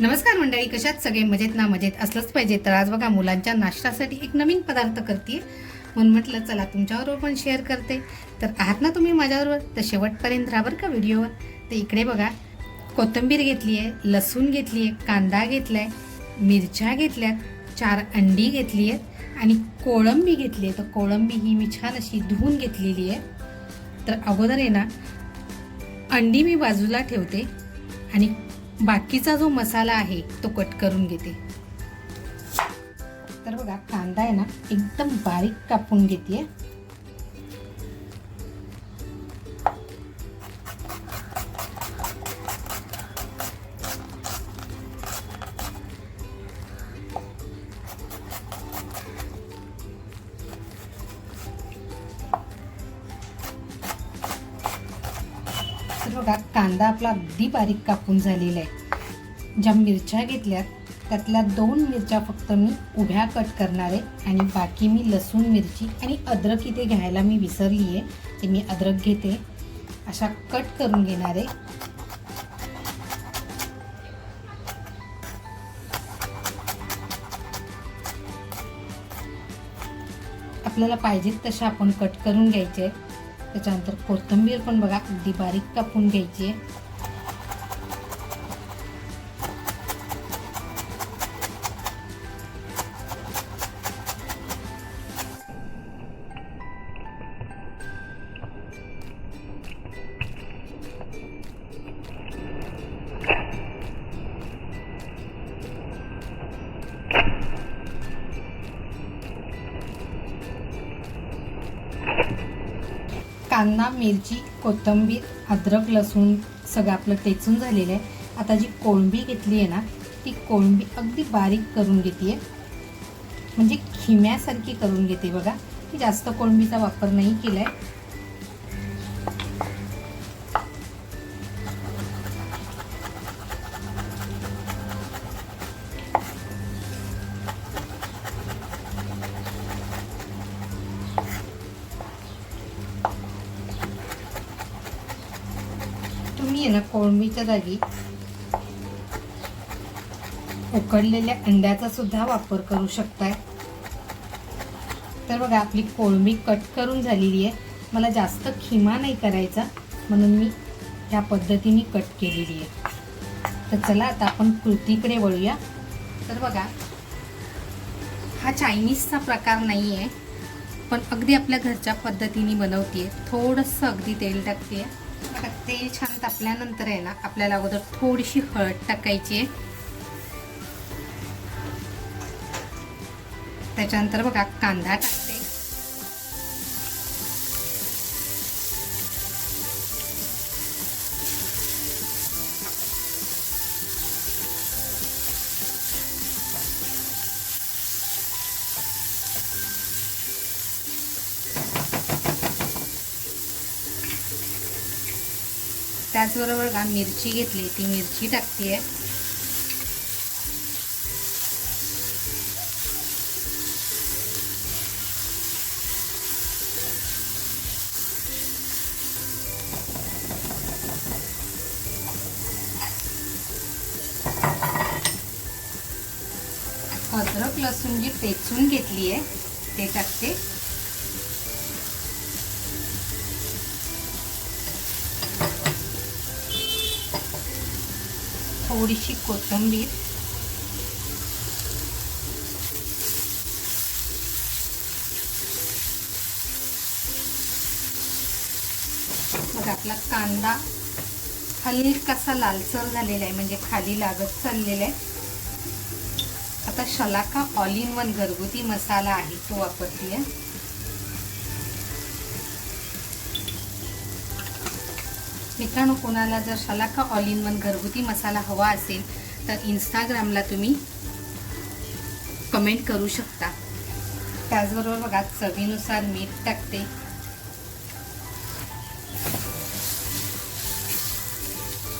नमस्कार मंडळी कशात सगळे मजेत ना मजेत? असलंच पाहिजे. तर आज बघा मुलांच्या नाश्त्यासाठी एक नवीन पदार्थ करते म्हणून म्हटलं चला तुमच्याबरोबर पण शेअर करते. तर आहात ना तुम्ही माझ्याबरोबर? तर शेवटपर्यंत राहा बरं का व्हिडिओवर. तर इकडे बघा कोथिंबीर घेतली आहे लसूण घेतली आहे कांदा घेतला आहे मिरच्या घेतल्यात चार अंडी घेतली आहेत आणि कोळंबी घेतली आहे तर कोळंबी ही मी छान अशी धुवून घेतलेली आहे तर अगोदर आहे ना अंडी मी बाजूला ठेवते आणि बाकीचा जो मसाला आहे तो कट करून घेते. तर बघा कांदा आहे ना एकदम बारीक कापून घेते. कांदा आपला अगदी बारीक कापून झालेला आहे. ज्या मिरच्या घेतल्यात त्यातल्या दोन मिरच्या फक्त मी उभ्या कट करणार आहे आणि बाकी मी लसूण मिरची आणि अद्रक इथे घ्यायला मी विसरली आहे ते मी अद्रक घेते. अशा कट करून घेणार आहे. आपल्याला पाहिजेत तशा आपण कट करून घ्यायचे आहेत. त्याच्यानंतर कोथिंबीर पण बघा अगदी बारीक कापून घ्यायची आहे. कांदा मिरची कोथिंबीर अद्रक लसूण सगळं आपलं टेचून झालेलं आहे. आता जी कोळंबी घेतली आहे ना ती कोळंबी अगदी बारीक करून घेते म्हणजे खिम्यासारखी करून घेते बघा. की जास्त कोळंबीचा वापर नाही केला आहे आहे ना कोळंबीच्या जागी उकडलेल्या अंड्याचा सुद्धा वापर करू शकताय. तर बघा आपली कोळंबी कट करून झालेली आहे. मला जास्त खिमा नाही करायचा म्हणून मी ह्या पद्धतीने कट केलेली आहे. तर चला आता आपण कृतीकडे वळूया. तर बघा हा चायनीजचा प्रकार नाही आहे पण अगदी आपल्या घरच्या पद्धतीने बनवते आहे थोडंसं अगदी तेल टाकते आहे तेल छान तापल्यानंतर आहे ना आपल्याला अगोदर थोडीशी हळद टाकायची आहे. त्याच्यानंतर बघा कांदा टाक त्याचबरोबर का मिरची घेतली ती मिरची टाकते आहे थोडीशी कोथिंबीर. मग आपला कांदा हलकासा लालसर झालेला आहे म्हणजे खाली लागत चाललेला आहे. आता शलाका ऑल इन वन घरगुती मसाला आहे तो वापरते मित्रांनो कोणाला जर शलाका ऑल इन वन घरगुती मसाला हवा असेल तर इंस्टाग्रामला तुम्ही कमेंट करू शकता. त्याचबरोबर बघा चवीनुसार मीठ टाकते.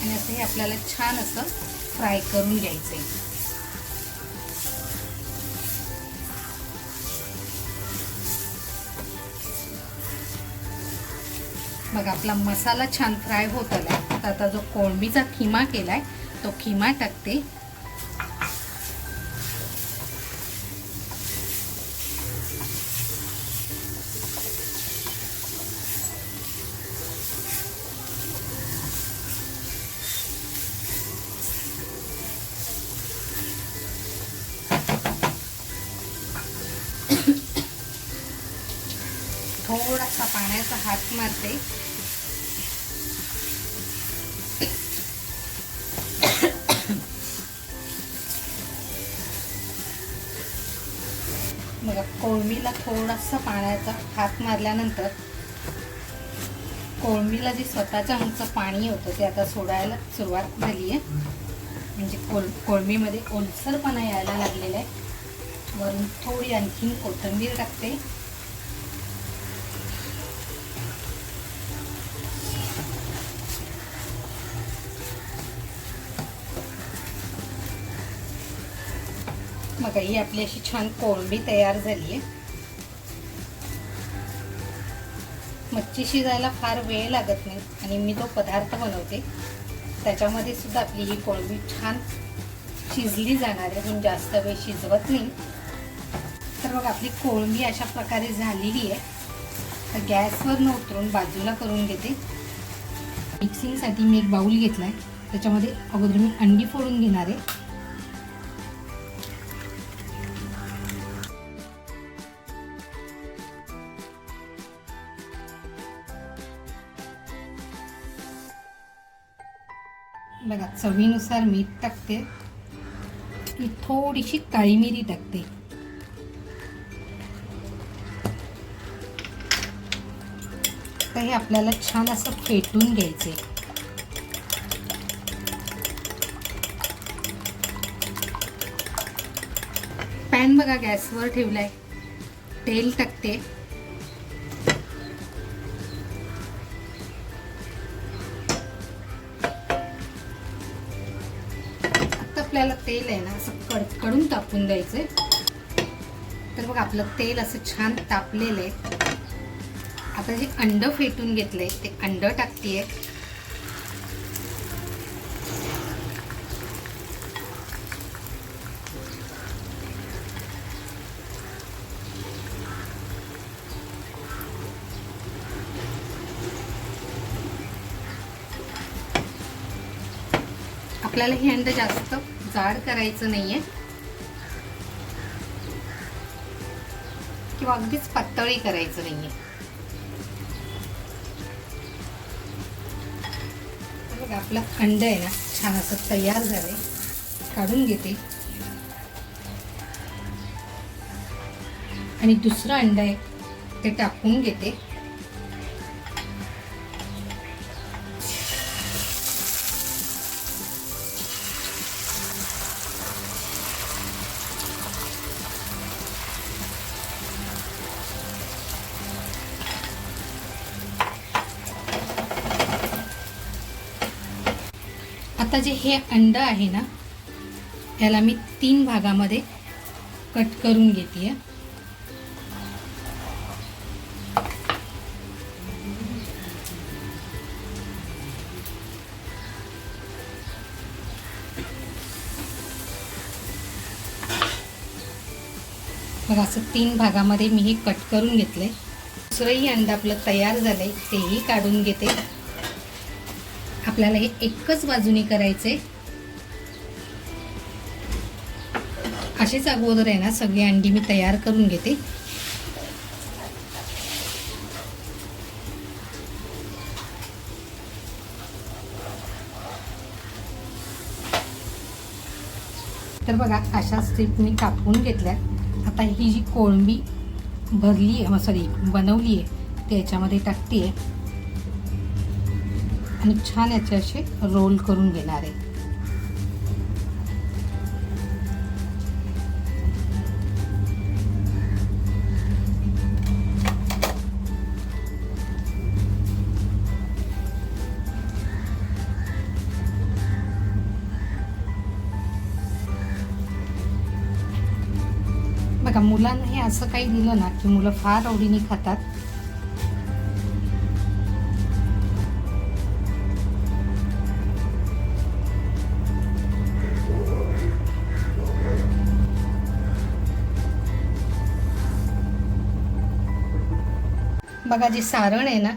आणि असं हे आपल्याला छान असं फ्राय करून घ्यायचं आहे बघा आपला मसाला छान फ्राय होत आलाय. तर आता जो कोळंबीचा खिमा आहे तो खिमा टाकते. बघा कोळमीला थोडासा पाण्याचा हात मारल्यानंतर कोळमीला जे स्वतःच्या अंगचं पाणी होतं ते आता सोडायला सुरुवात झाली आहे. म्हणजे कोळ कोळमीमध्ये ओलसरपणा यायला लागलेला आहे. वरून थोडी आणखीन कोथिंबीर टाकते. बघा ही आपली अशी छान कोळंबी तयार झाली आहे मच्छी शिजायला फार वेळ लागत नाही आणि मी तो पदार्थ बनवते. त्याच्यामध्ये सुद्धा आपली ही कोळंबी छान शिजली जाणार आहे पण जास्त वेळ शिजवत नाही. तर बघा आपली कोळंबी अशा प्रकारे झालेली आहे. तर गॅसवर न उतरून बाजूला करून घेते. मिक्सिंगसाठी मी एक बाऊल घेतला आहे त्याच्यामध्ये अगोदर मी अंडी फोडून घेणार आहे. बघा चवीनुसार मीठ टाकते. ही थोडीशी काळी मिरी टाकते. तर हे आपल्याला छान असं फेटून घ्यायचे पॅन बघा गॅसवर ठेवलाय. तेल टाकते. आपल्याला तेल आहे ना असं कडकडून तापून द्यायचंय. तर बघ आपलं तेल असं छान तापलेलं आहे. आता जे अंड फेटून घेतले ते अंड टाकतेय. आपल्याला हे अंड जास्त जाड करायचं नाहीये. किंवा अगदीच पातळी करायचं नाहीये. बघा आपलं अंड आहे ना छान असं तयार झालंय. काढून घेते. आणि दुसरं अंड आहे ते टाकून घेते. आता जे हे अंड आहे ना याला मी तीन भागामध्ये कट करून घेते मग असं तीन भागामध्ये मी हे कट करून घेतलं आहे दुसरंही अंड आपलं तयार झालं आहे तेही काढून घेते. आपल्याला हे एकच बाजूने करायचे असेच अगोदर आहे ना सगळी अंडी मी तयार करून घेते. तर बघा अशा स्ट्रीप मी कापून घेतल्या. आता ही जी कोळंबी भरली आहे सॉरी बनवली आहे त्याच्यामध्ये टाकते आहे आणि छान याचे असे रोल करून घेणार आहे. बघा मुलांना हे असं काही दिलं ना की मुलं फार आवडीने खातात बघा जे सारण आहे ना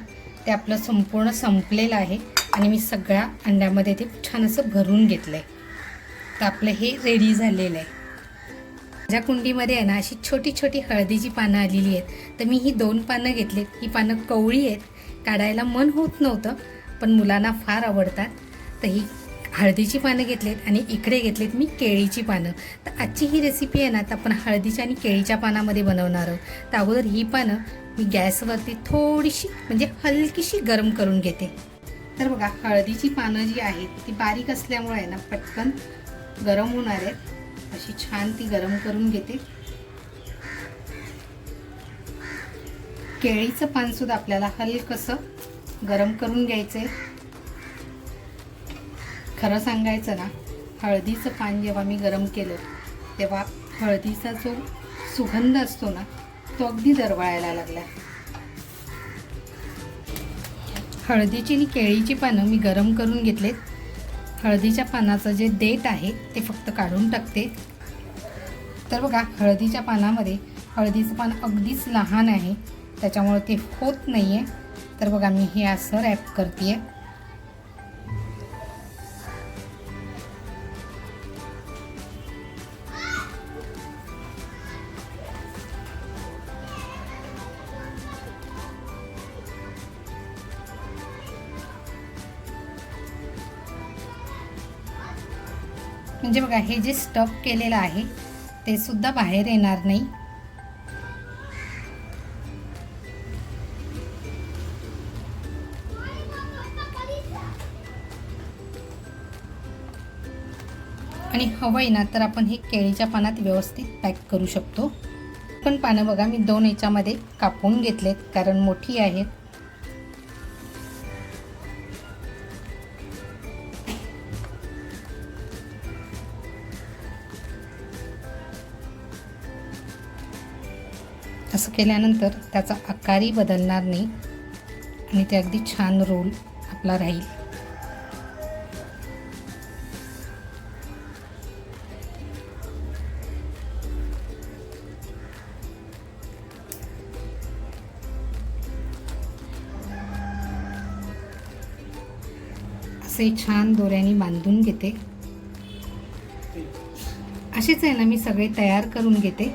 ते आपलं संपूर्ण संपलेलं आहे. आणि मी सगळ्या अंड्यामध्ये ते छान असं भरून घेतलं आहे तर आपलं हे रेडी झालेलं आहे. माझ्या कुंडीमध्ये आहे ना अशी छोटी छोटी हळदीची पानं आलेली आहेत. तर मी ही दोन पानं घेतलीत. ही पानं कवळी आहेत. काढायला मन होत नव्हतं पण मुलांना फार आवडतात. तर ही हळदीची पानं घेतलीत आणि इकडे घेतलीत मी केळीची पानं. तर आजची ही रेसिपी आहे ना तर आपण हळदीच्या आणि केळीच्या पानामध्ये बनवणार आहोत. तर अगोदर ही पानं मी गॅसवरती थोडीशी म्हणजे हलकीशी गरम करून घेते. तर बघा हळदीची पानं जी आहेत ती बारीक असल्यामुळे आहे ना पटकन गरम होणार आहेत. अशी छान ती गरम करून घेते. केळीचं पानसुद्धा आपल्याला हलकंसं गरम करून घ्यायचं आहे खरं सांगायचं ना हळदीचं पान जेव्हा मी गरम केलं तेव्हा हळदीचा जो सुगंध असतो ना तो अगदी दरवळायला लागला. हळदीची आणि केळीची पानं मी गरम करून घेतलेत. हळदीच्या पानाचं जे देठ आहे ते फक्त काढून टाकते. तर बघा हळदीच्या पानामध्ये हळदीचं पान अगदीच लहान आहे त्याच्यामुळे ते होत नाही आहे तर बघा मी हे असं रॅप करते आहे म्हणजे बघा हे जे स्टफ केलेलं आहे ते सुद्धा बाहेर येणार नाही. आणि हवंय ना तर आपण हे केळीच्या पानात व्यवस्थित पॅक करू शकतो. पण पानं बघा मी दोन याच्यामध्ये कापून घेतलेत कारण मोठी आहेत. असं केल्यानंतर त्याचा आकारही बदलणार नाही आणि ते अगदी छान रोल आपला राहील. असे छान दोऱ्याने बांधून घेते. असेच आहे ना मी सगळे तयार करून घेते.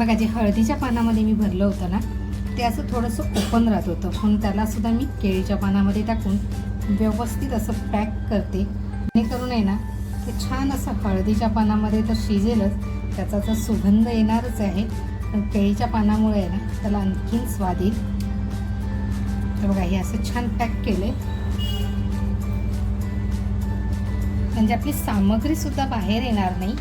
बघा जे हळदीच्या पानामध्ये मी भरलं होतं ना ते असं थोडंसं ओपन राहत होतं. म्हणून त्याला सुद्धा मी केळीच्या पानामध्ये टाकून व्यवस्थित असं पॅक करते. जेणेकरून आहे ना ते छान असं हळदीच्या पानामध्ये तर शिजेलच त्याचा तर सुगंध येणारच आहे. पण केळीच्या पानामुळे आहे ना त्याला आणखीन स्वाद येईल. तर बघा हे असं छान पॅक केले म्हणजे आपली सामग्रीसुद्धा बाहेर येणार नाही.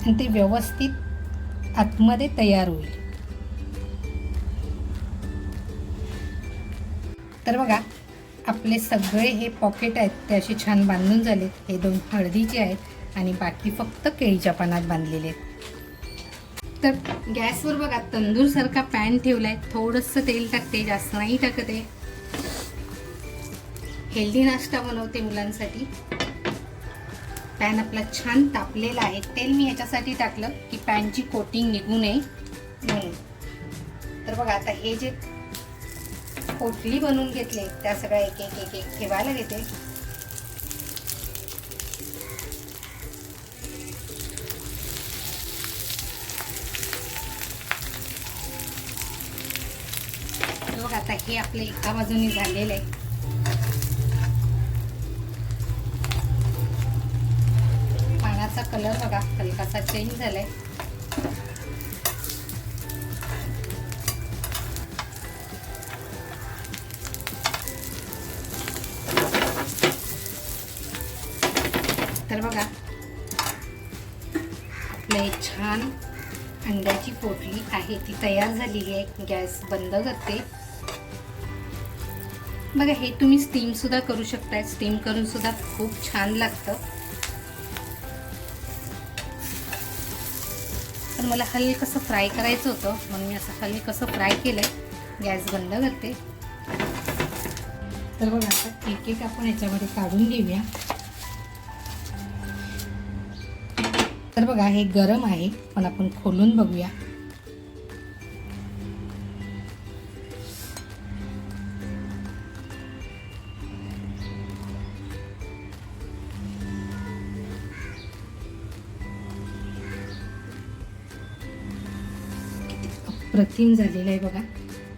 आणि ते व्यवस्थित आतमध्ये तयार होईल. तर बघा आपले सगळे हे पॉकेट आहेत ते असे छान बांधून झालेत. हे दोन हळदीचे आहेत आणि बाकी फक्त केळीच्या पानात बांधलेले आहेत. तर गॅसवर बघा तंदूरसारखा पॅन ठेवला आहे थोडंसं तेल टाकते जास्त नाही टाकते हेल्दी नाश्ता बनवते मुलांसाठी. पॅन आपला छान तापलेला आहे. तेल मी याच्यासाठी टाकलं की पॅनची कोटिंग निघू नये. म्हणून तर बघा आता हे जे पोटली बनवून घेतले त्या सगळ्या एक एक एक एक ठेवायला घेते बघा आता हे आपले एका बाजूने झालेलं आहे. कलर बघा हलकासा चेंज झालाय. तर बघा आपलं एक छान अंड्याची पोटली आहे ती तयार झालेली आहे गॅस बंद करते. बघा हे तुम्ही स्टीम सुद्धा करू शकताय. स्टीम करून सुद्धा खूप छान लागतं. पण मला हलकसं फ्राय करायचं होतं म्हणून मी असं हलकसं फ्राय केलं गॅस बंद करते. तर बघा आता एक एक आपण याच्यामध्ये काढून घेऊया. तर बघा हे गरम आहे पण आपण खोलून बघूया. अप्रतिम झालेलं आहे बघा.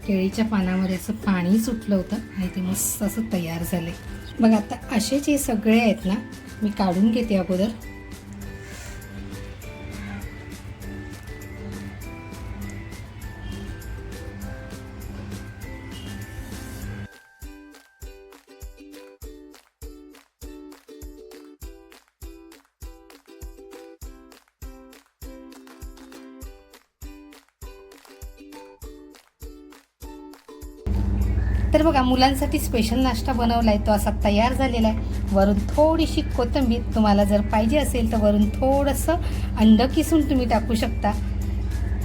केळीच्या पानामध्ये असं पाणी सुटलं होतं आणि ते मस्त असं तयार झालं आहे बघा आता असे जे सगळे आहेत ना मी काढून घेते अगोदर. तर बघा मुलांसाठी स्पेशल नाश्ता बनवला आहे तो असा तयार झालेला आहे. वरून थोडीशी कोथिंबीर तुम्हाला जर पाहिजे असेल तर वरून थोडंसं अंड किसून तुम्ही टाकू शकता.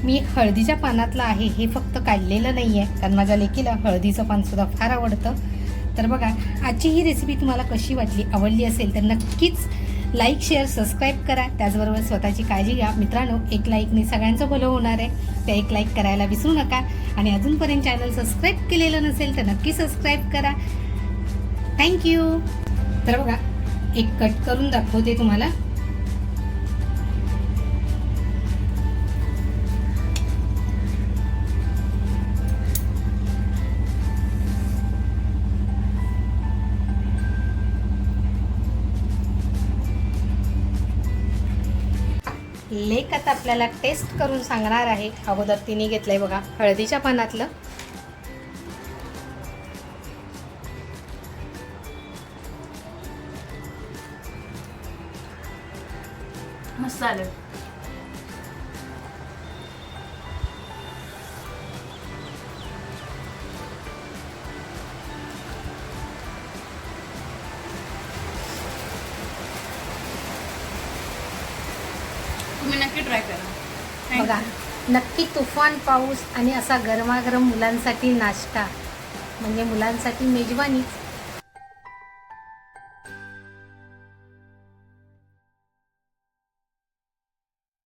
मी हळदीच्या पानातलं आहे हे फक्त काढलेलं नाही आहे कारण माझ्या लेकीला हळदीचं पानसुद्धा फार आवडतं. तर बघा आजची ही रेसिपी तुम्हाला कशी वाटली आवडली असेल तर नक्कीच लाईक शेअर सबस्क्राईब करा. त्याचबरोबर स्वतःची काळजी घ्या. मित्रांनो एक लाईकने सगळ्यांचं भलं होणार आहे. त्या एक लाईक करायला विसरू नका. आणि अजूनपर्यंत चॅनल सबस्क्राईब केलेलं नसेल तर नक्की सबस्क्राईब करा. थँक्यू तर बघा एक कट करून दाखवते तुम्हाला. एक आता आपल्याला टेस्ट करून सांगणार आहे. अगोदर तिने घेतलंय बघा हळदीच्या पानातलं. मस्त आलं. तुफान पाऊस आणि असा गरमागरम मुलांसाठी नाश्ता म्हणजे मुलांसाठी मेजवानीच.